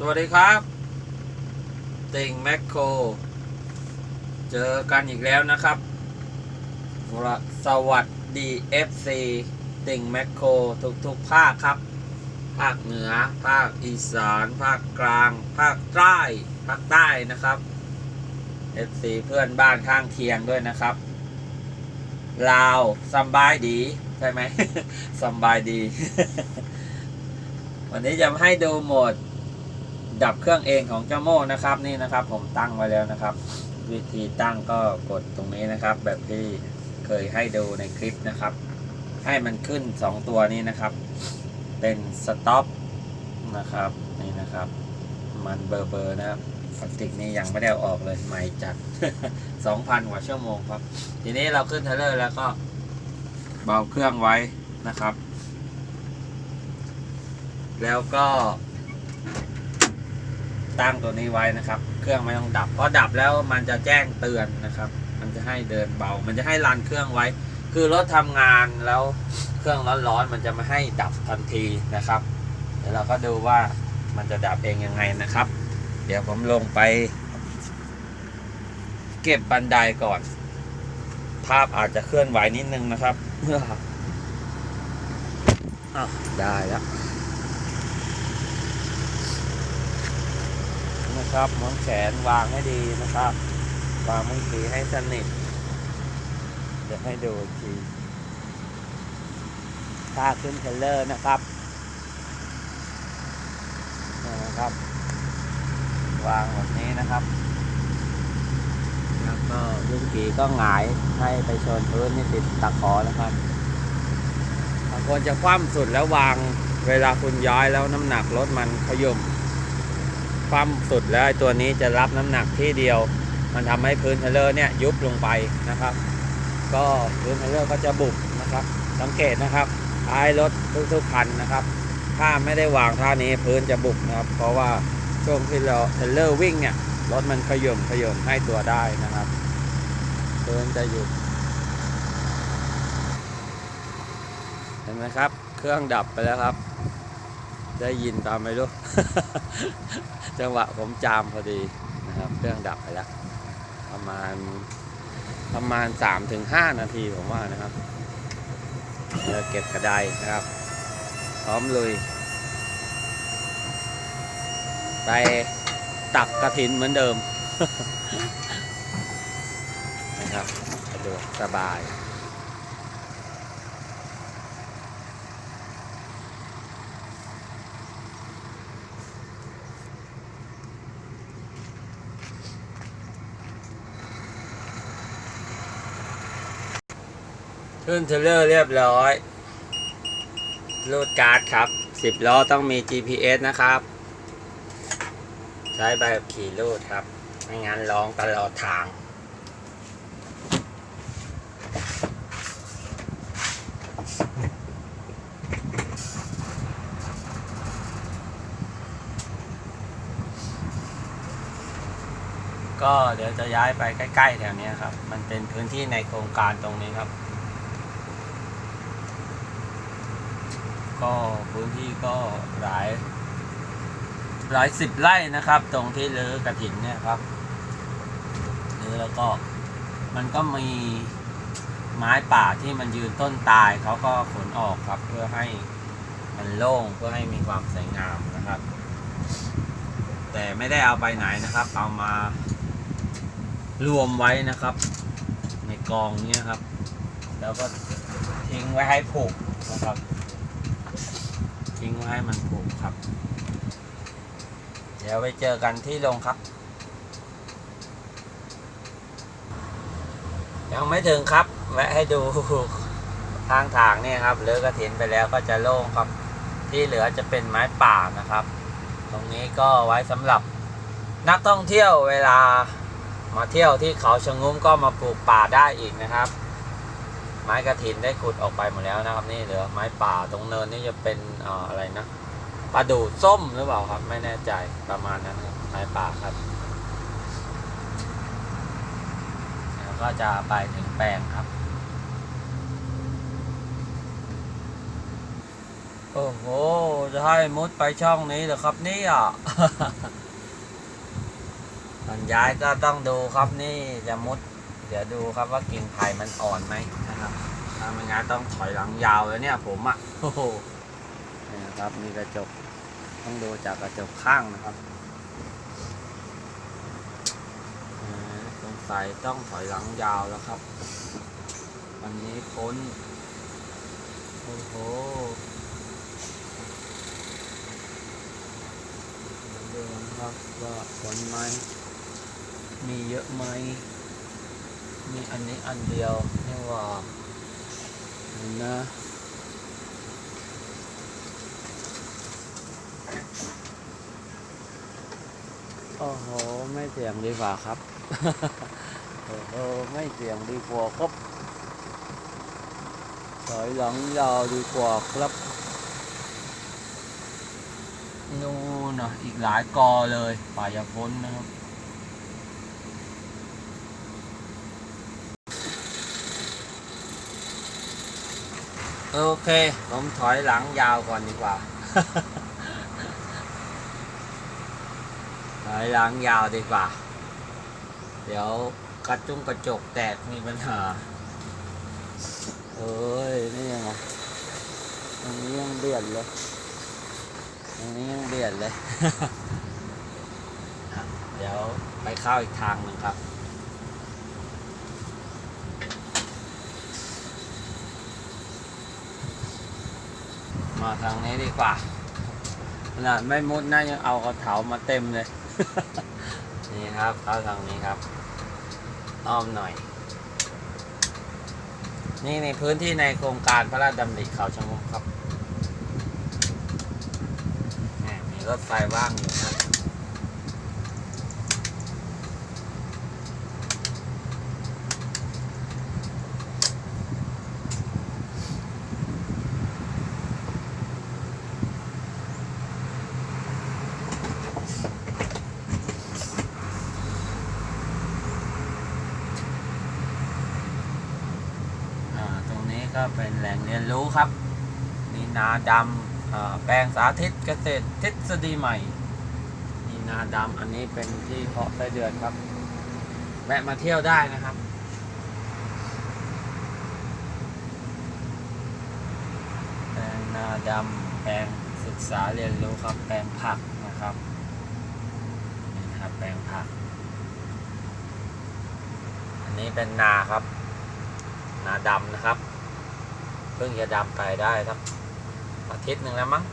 สวัสดีครับติ่งแมคโครเจอกันอีกแล้วนะครับสวัสดี FC ติ่งแมคโครทุกๆภาคครับ ภาคเหนือ ภาคอีสาน ภาคกลาง ภาคใต้ ภาคใต้นะครับ FC เพื่อนบ้านข้างเคียงด้วยนะครับ ลาวสบายดีใช่ไหมสบายดี วันนี้จะให้ดูโหมด ดับเครื่องเองของเจ้าโม่นะครับนี่นะครับ ผมตั้งไว้แล้วนะครับ วิธีตั้งก็กดตรงนี้นะครับ แบบที่เคยให้ดูในคลิปนะครับ ให้มันขึ้น 2 ตัวนี้นะครับ เป็นสต็อปนะครับนี่นะครับ มันเบอร์เบอร์นะครับพลาสติกนี่ยังไม่ได้อออกเลยใหม่จัด 2,000 กว่าชั่วโมงครับ ทีนี้เราขึ้นเทเลอร์แล้วก็เบาเครื่องไว้นะครับ แล้วก็ ตั้งตัวนี้ไว้นะครับ เครื่องไม่ต้องดับเพราะดับแล้วมันจะแจ้งเตือนนะครับ มันจะให้เดินเบา มันจะให้รันเครื่องไว้ คือรถทำงานแล้วเครื่องร้อนๆมันจะไม่ให้ดับทันทีนะครับ เดี๋ยวเราก็ดูว่ามันจะดับเองยังไงนะครับ เดี๋ยวผมลงไป เก็บบันไดก่อน ภาพอาจจะเคลื่อนไหวนิดนึงนะครับอ้าวได้แล้ว นะครับหมอนแขนวางให้ดีนะครับ วางมือถือให้สนิทเดี๋ยวให้ดูอีกทีถ้าขึ้นเทรลเลอร์นะครับนะครับ วางแบบนี้นะครับแล้วก็ยุงกีก็หงายให้ไปชนพื้นนี่ติดตะขอนะครับบางคนจะคว่ำสุดแล้ววางเวลาคุณย้ายแล้วน้ำหนักรถมันขย่ม ความสุดแล้วตัวนี้จะรับน้ำหนักที่เดียว มันทำให้พื้นเทเลอร์เนี่ยยุบลงไปนะครับ ก็พื้นเทเลอร์ก็จะบุบนะครับ สังเกตนะครับท้ายรถทุกๆคันนะครับ ถ้าไม่ได้วางท่านี้พื้นจะบุบนะครับ เพราะว่าช่วงที่เราเทเลอร์วิ่งเนี่ยรถมันขย่มขย่มให้ตัวได้นะครับพื้นจะหยุดเห็นไหมครับ เครื่องดับไปแล้วครับ ได้ยินตามไหมลูกจังหวะผมจามพอดีนะครับเครื่องดับไปแล้ว ประมาณประมาณ3-5ถึงนาทีผมว่านะครับเดี๋ยวเก็บกระไดนะครับ พร้อมลุย ไปตักกระถินเหมือนเดิมนะครับสะดวกสบาย ขึ้นเทเลอร์เรียบร้อยรูดการ์ดครับ10ล้อต้องมี GPS นะครับ ใช้ใบขับขี่รูดครับ ไม่งั้นร้องตลอดทาง ก็เดี๋ยวจะย้ายไปใกล้ ๆ แถวนี้ครับ มันเป็นพื้นที่ในโครงการตรงนี้ครับ ก็พื้นที่ก็หลาย หลายสิบไร่นะครับ ตรงที่เลือกระถินเนี่ยครับหรือแล้วก็มันก็มีไม้ป่าที่มันยืนต้นตายเขาก็ขนออกครับ เพื่อให้มันโล่งเพื่อให้มีความสวยงามนะครับ แต่ไม่ได้เอาไปไหนนะครับ เอามารวมไว้นะครับ ในกองเนี้ยครับ แล้วก็ทิ้งไว้ให้ผูกนะครับ ทิ้งไว้ให้มันผูกครับ เดี๋ยวไปเจอกันที่โรงครับ ยังไม่ถึงครับ แวะให้ดูทางทางนี่ครับเลือกระถินไปแล้วก็จะโล่งครับ ที่เหลือจะเป็นไม้ป่านะครับ ตรงนี้ก็ไว้สำหรับนักท่องเที่ยวเวลามาเที่ยวที่เขาชะงุ้มก็มาปลูกป่าได้อีกนะครับ ไม้กระถินได้ขุดออกไปหมดแล้วนะครับ นี่เหลือไม้ป่าตรงเนินนี่จะเป็นอออะไรนะปลาดูส้มหรือเปล่าครับ ไม่แน่ใจประมาณนั้นครับไม้ป่าครับแล้วก็จะไปถึงแปลงครับโอ้โหจะให้มุดไปช่องนี้เหรอครับนี่ยตอนย้ายก็ต้องดูครับนี่จะมุด เดี๋ยวดูครับว่ากิ่งไผ่มันอ่อนไหม นะครับถ้าไม่งั้นต้องถอยหลังยาวเลยเนี่ย ผมอะโอ้โหนี่นะครับมีกระจกต้องดูจากกระจกข้างนะครับเอ่อสงสัยต้องถอยหลังยาวแล้วครับ วันนี้พ้นโอ้โหเดี๋ยวดูนะครับว่าพ้นไหมมีเยอะไหม มีอันนี้อันเดียวนี่ว่านนะโอ้โห ไม่เสี่ยงดีกว่าครับ โอ้โห ไม่เสี่ยงดีกว่าครับถอยหลังยาวดีกว่าครับนู่นนะอีกหลายกอเลยป่ายาพ้นนะครับ โอเค ผมถอยหลังยาวก่อนดีกว่า ถอยหลังยาวดีกว่า เดี๋ยวกระจุงกระจกแตกมีปัญหา เอ้ย นี่ยังไงตรงนี้ยังเบียดเลยตรงนี้ยังเบียดเลย เดี๋ยวไปเข้าอีกทางหนึ่งครับ มาทางนี้ดีกว่าขนาดไม่มุดนะยังเอากระเถามาเต็มเลย นี่ครับเข้าทางนี้ครับอ้อมหน่อย นี่ในพื้นที่ในโครงการพระราชดำริเขาชะงมครับแหมมีรถไฟว่างอยู่นะ ก็เป็นแหล่งเรียนรู้ครับ มีนาดำแปลงสาธิตเกษตรทฤษฎีใหม่มีนาดำอันนี้เป็นที่เพาะไส้เดือนครับ แวะมาเที่ยวได้นะครับแปลงนาดำแปลงศึกษาเรียนรู้ครับ แปลงผักนะครับนี่นะครับแปลงผัก อันนี้เป็นนาครับ นาดำนะครับ เพิ่งจะดำไปได้สักอาทิตย์หนึ่งแล้วมั้ง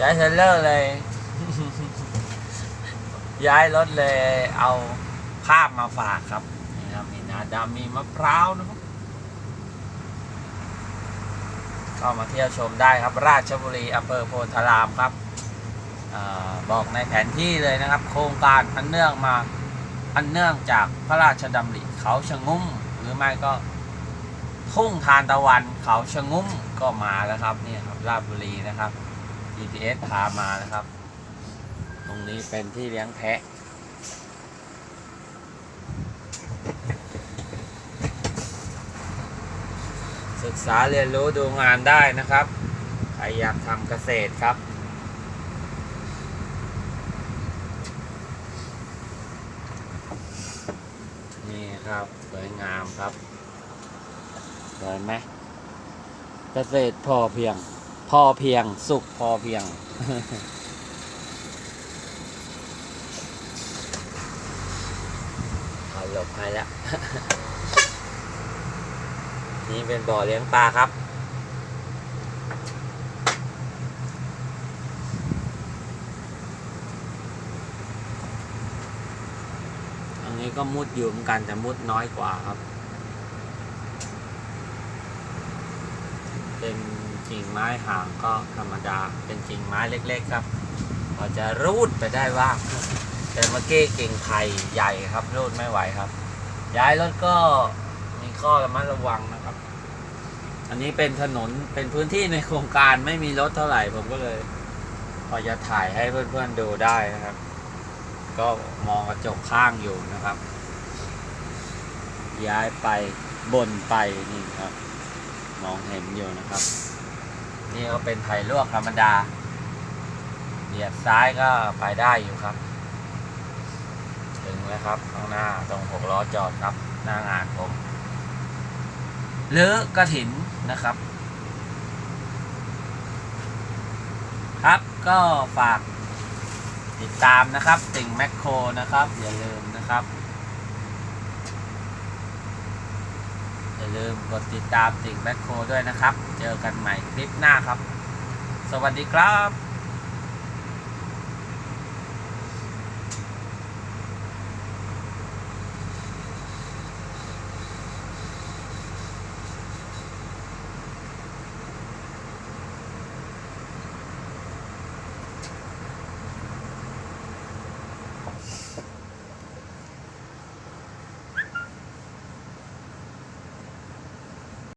ย้ายเทรลเลอร์เลย ย้ายรถเลยเอาภาพมาฝากครับนี่ครับมีนาดำมีมะพร้าวนะครับเข้ามาเที่ยวชมได้ครับ ราชบุรีอำเภอโพธารามครับอบอกในแผนที่เลยนะครับ โครงการอันเนื่องมา อันเนื่องจากพระราชดำริเขาชะงุ้ม หรือไม่ก็ทุ่งทานตะวันเขาชะงุ้มก็มาแล้วครับนี่ครับราชบุรีนะครับ GPS พามานะครับ ตรงนี้เป็นที่เลี้ยงแพะศึกษาเรียนรู้ดูงานได้นะครับใครอยากทำเกษตรครับ นี่ ครับ สวยงามครับสวยไหมเกษตรพอเพียง พอเพียง สุขพอเพียง เอาหลบให้แล้ว นี่เป็นบ่อเลี้ยงปลาครับ อันนี้ ก็มุดอยู่เหมือนกันแต่มุดน้อยกว่าครับ เป็นกิ่งไม้ห่างก็ธรรมดา เป็นกิ่งไม้เล็ก ๆ ครับพอจะรูดไปได้ว่าแต่เมื่อกี้กิ่งไผ่ใหญ่ครับรูดไม่ไหวครับ ย้ายรถก็มีข้อระมัดระวังนะครับ อันนี้เป็นถนนเป็นพื้นที่ในโครงการไม่มีรถเท่าไหร่ผมก็เลย พอจะถ่ายให้เพื่อนๆดูได้นะครับ ก็มองกระจกข้างอยู่นะครับ ย้ายไปบนไปนี่ครับ มองเห็นอยู่นะครับ นี่ก็เป็นไผ่ลวกธรรมดาเหยียบซ้ายก็ไปได้อยู่ครับ ถึงแล้วครับข้างหน้าตรงหกล้อจอดครับหน้างานผมหรือกระถินนะครับ ครับก็ฝาก ติดตามนะครับติ่งแมคโครนะครับ อย่าลืมนะครับ อย่าลืมกดติดตามติ่งแมคโครด้วยนะครับ เจอกันใหม่คลิปหน้าครับ สวัสดีครับ